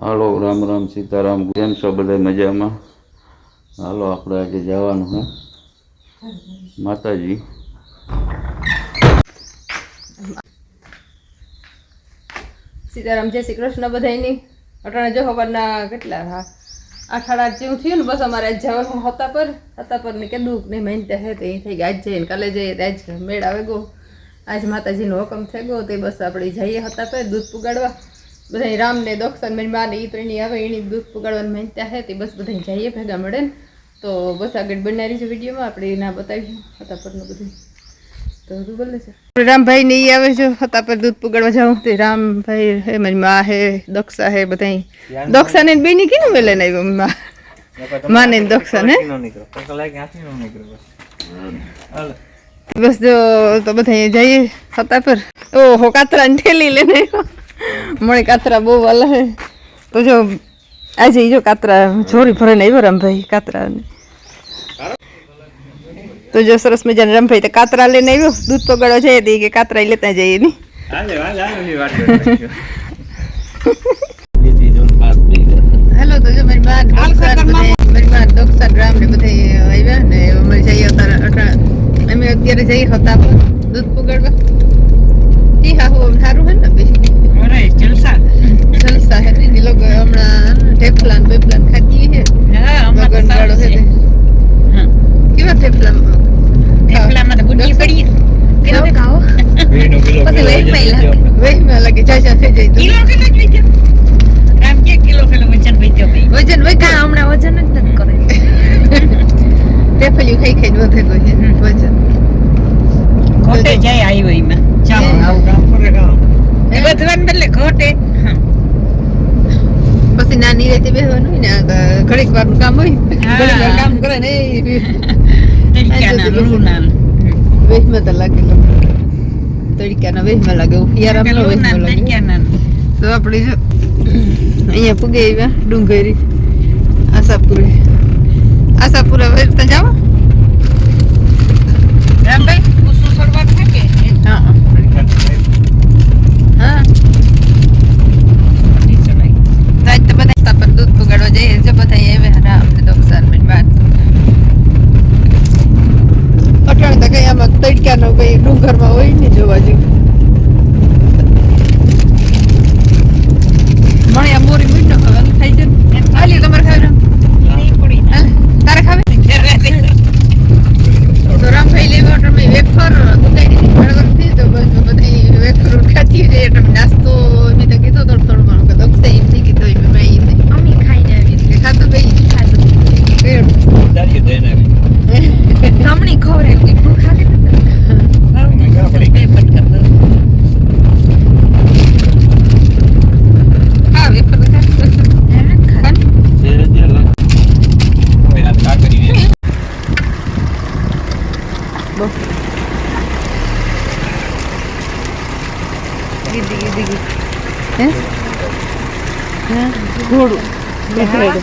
હાલો, રામ રામ સીતારામ, કેમ છો બધા મજામાં? હાલો, આપણે આજે જવાનું હે. માતાજી. સીતારામ, જય શ્રી કૃષ્ણ બધાયની. અટાણે જો કેટલા, હા, આઠ આઠ જેવું થયું ને, બસ અમારે આજ જવાનું હતા પર. હતા પર ને કીધું કે નહીં માનતા હે તો એ થઈ ગયા. આજ જઈએ ને કાલે જઈએ આજ મેળ આવે ગો આજ માતાજીનો હુકમ થઈ ગયો, તે બસ આપણે જઈએ હતા પર દૂધ પુગાડવા. બધા રામને દક્ષણ મારી માને એ ત્રણની આવે એની દૂધ પુગાડવાની માનતા હે તે બસ બધા જઈએ ભેગા મળે ને તો બસ આગળ બનાવી છે વિડીયોમાં આપણે ના બતાવીશું હતા પરનું બધું. તો તું બોલે છે રામભાઈ ને એ આવે છે હતા પર દૂધ પુગાડવા જાઉં. તે રામભાઈ હે મારી મા હે દક્ષા હે બધા દક્ષા ને બેની કીનું મેલે ને આવ્યો મા? માને દક્ષા ને? બસ. જો તો બધા જઈએ હતા પર ઓહો કાતરા ને ઠેલી લઈને આવ્યો. મને કાતરા બહુ વાલા હે તો જો આજે જો કાતરા છોરી ભરીને આવ્યો રામભાઈ કાતરા તો જો સરસ મજાને રામભાઈ તો કાતરા લઈને આવ્યો દૂધ પગાડવા જઈએ તે કે કાતરા લેતા જઈએ ની હેલો તો જો મારી બધા મારી માં દોસ્તાર ગ્રામ ને બધા આવ્યા ને અમે જઈએ અમે અત્યારે જઈએ હતા પર દૂધ પગાડવા ઈ હા હું સારું હે ને બેસી જલસા હે ને ઈ લોકો હમણાં ઢેફલાન બેફલાન ખાતી હે લગન ગાળો હે. તે કેવા? થેપલા વહેમાં લાગે. ચાચા થઈ જાય તો. વજન વહી ઢેફલિયું ખાઈ ખાઈને વધે કોઈ હે. વજન પછી નાની રેતી બેસવાનું હોય ને ઘડીક ઘડીક વારનું કામ હોય. વાર કામ કરે ને એ વેહમાં તો લાગે તડક્યાના વેહમાં લાગે ઉફિયારામાં વેહમાં લાગે તો આપણે જો અહીંયા પૂગે આવ્યા ડુંગરી આશાપુરે આશાપુરા વેરતા જાવ હા હા તો પુગાડવા જઈએ છે બધા આવ્યા રામ ને દક્ષાન ને બાર અટાણે તો કઈ આમાં તડક્યાનો કઈ ડુંગરમાં હોય ને જોવા જેવું. મને આ મોરી મીઠો ખાવાનું ખાઈ છે ખાલી તમારે ખાવી તારે ખાવી? તો રામભાઈ લેવા તમે વેફર દુકાઈ બરાબરથી તો બસ બધા વેફર ખાતી રહી એટલે નાસ્તો મેં તો કીધો થોડું થોડું ઘણું કે દક્ષે એમ થઈ કીધું એમ મેં એમ કે ખાતું ભાઈ હા વેફર તો ખા બહુ ગીધી ગીધી ગીધી હે હા ઘોડું બેઠેલું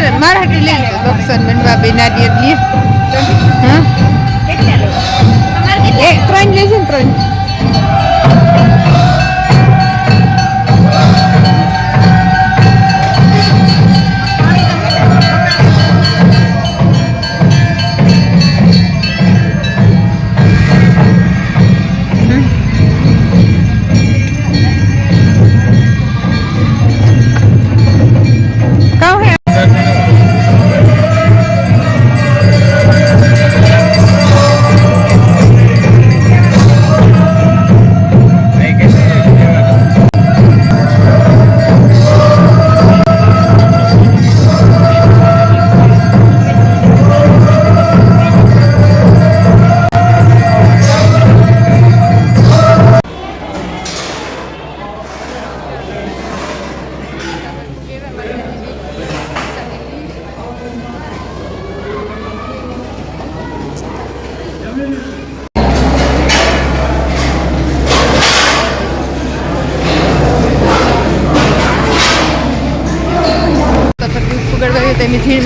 સર મારા હાટી લઈ લો બનવા બેના નારિયેળ લઈએ હા? એક ત્રણ લેજો ને ત્રણ.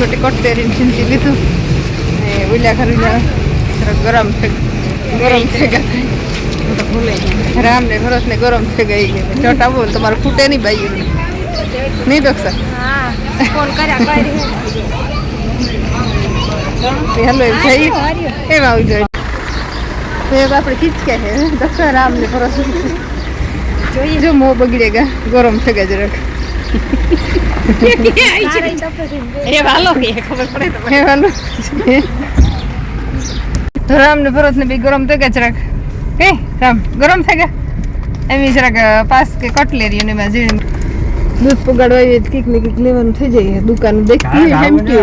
મેં ઝીણી મોટી કટલેરીને છીંચી લીધું. ને ઓલા કરીને જરાક ગરમ થઈ ગરમ થઈ ગયા. રામ ને ભરત ને ગરમ થઈ ગઈ. ચોટા બોલ તમારે ફૂટે નહીં બાઈ નહીં ડોક્ટર હેલો એમ થઈ એમ આવી જોઈએ એ આપણે ખીચકે છે. દક્ષા રામ ને જોઈએ. જો મો બગડે ગયા ગરમ થઈ ગયા જરાક. એ તો રામ ને ભરત ને બી ગરમ થઈ ગયા જરાક હે રામ ગરમ થઈ ગયા એમ જરાક પાસ કે કટલેરી અને એમાં દૂધ પગાડવા આવી કીક ને કીક લેવાનું થઈ જાય દુકાન દેખતી હોય એમ કે.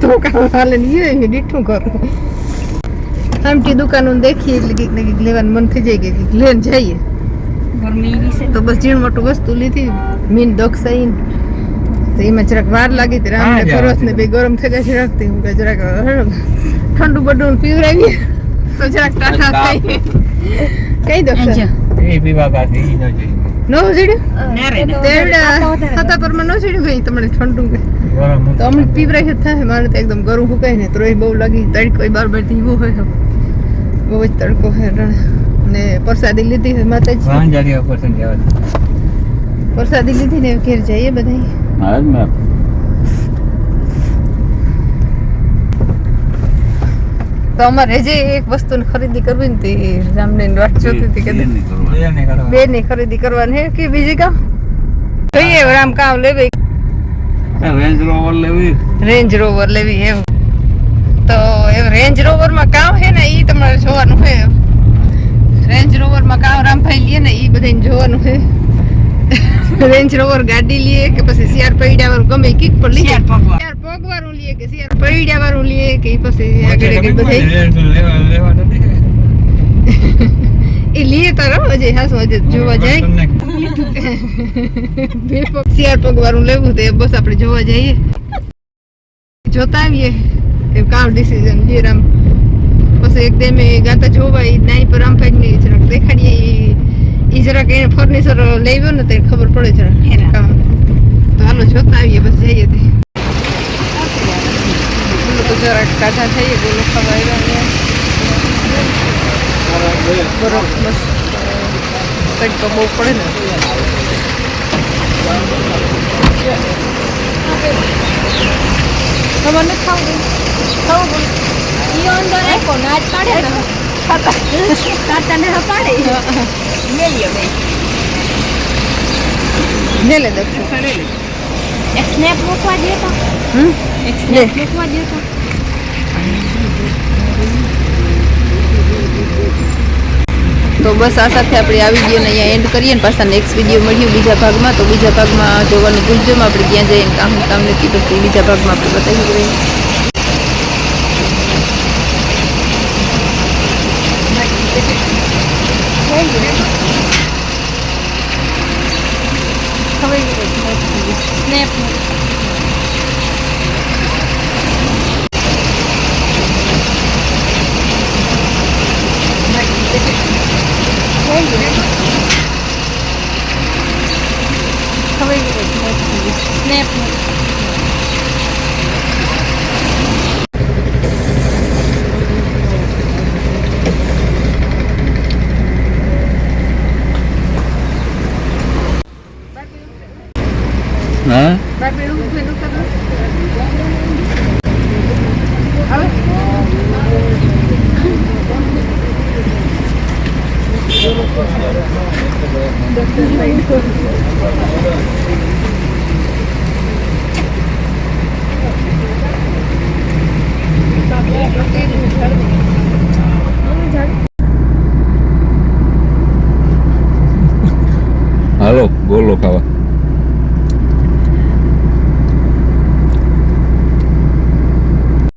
તો કામ હાલે નહીં હોય મેં દીઠું કરું આમ કે દુકાનો દેખીએ એટલે કીક ને કીક લેવાનું મન થઈ જાય કે કીક લઈને જઈએ. તો બસ ઝીણ મોટું વસ્તુ લીધી. મીન દક્ષાઈ તો એમાં જરાક વાર લાગી હતી. રામ ને ફરસ ને બે ગરમ થઈ ગયા જરાક તે હું જરાક ઠંડુ બધું પીવડાવીએ. તો જરાક ટાટા થઈ કઈ દક્ષા? નો સીડ્યું તેડા હતા પર ન જડ્યું ગઈ તમને ઠંડુ તો અમને પીવરાય થાય. મારે તો એકદમ ગરમ હુકાય ને તો રોય બહુ લાગી. તડકો બાર બારથી એવો હોય બહુ જ તડકો હે રણ. ને પ્રસાદી લીધી હોય માતાજી. પ્રસાદી લીધી ને ઘેર જઈએ બધા હા જ મેં તો અમારે જે એક વસ્તુની ખરીદી કરવી ને તે રામને વાત જોતી હતી કે બે ની ખરીદી કરવાની હે કે બીજી કામ? જોઈએ રામ કામ લેવી. રેન્જ રોવર લેવી. રેન્જ રોવર લેવી એમ. તો એ રેન્જ રોવરમાં કામ હે ને એ તમારે જોવાનું હે. રેન્જ રોવરમાં કામ રામભાઈ લે ને એ બધાને જોવાનું છે. રેન્જ રોવર ગાડી લઈએ કે પછી શિયાર પૈડા વાળું ગમે કીક પર લઈએ. શિયાર પગ વાળું લઈએ કે શિયાર પૈડા વાળું લઈએ કે પછી આગળ આગળ બધા એ લઈએ તારો અજય હાસો અજય જોવા જાય. બે પગ શિયાર પગ વાળું લેવું તો એ બસ આપણે જોવા જઈએ. જોતા આવીએ. એ કામ ડિસિઝન જે રામ પછી એકદમ એ ગાતા જોવા એ નાઈ પર ને જરાક દેખાડીએ એ જરાક એને ફર્નિચર લેવ્યો ને તો ખબર પડે જરાક હેરા. કામ. તો હાલો જોતા આવીએ બસ જઈએ તે. બોલો તો જરાક કાઢા થઈએ બોલો આવ્યા બરફ બસ. તડકો બહુ પડે ને. તમારે નથી ખાવું તો બસ આ સાથે આપણે આ વિડીયોને અહીંયા એન્ડ કરીએ ને પાછા નેક્સ્ટ વીડિયો મળ્યું બીજા ભાગમાં. તો બીજા ભાગમાં જોવાનું ભૂલજો, આપણે ત્યાં જઈએ ને કામ કામ નથી પછી બીજા ભાગમાં આપણે બતાવી દઈએ. સ્નેપ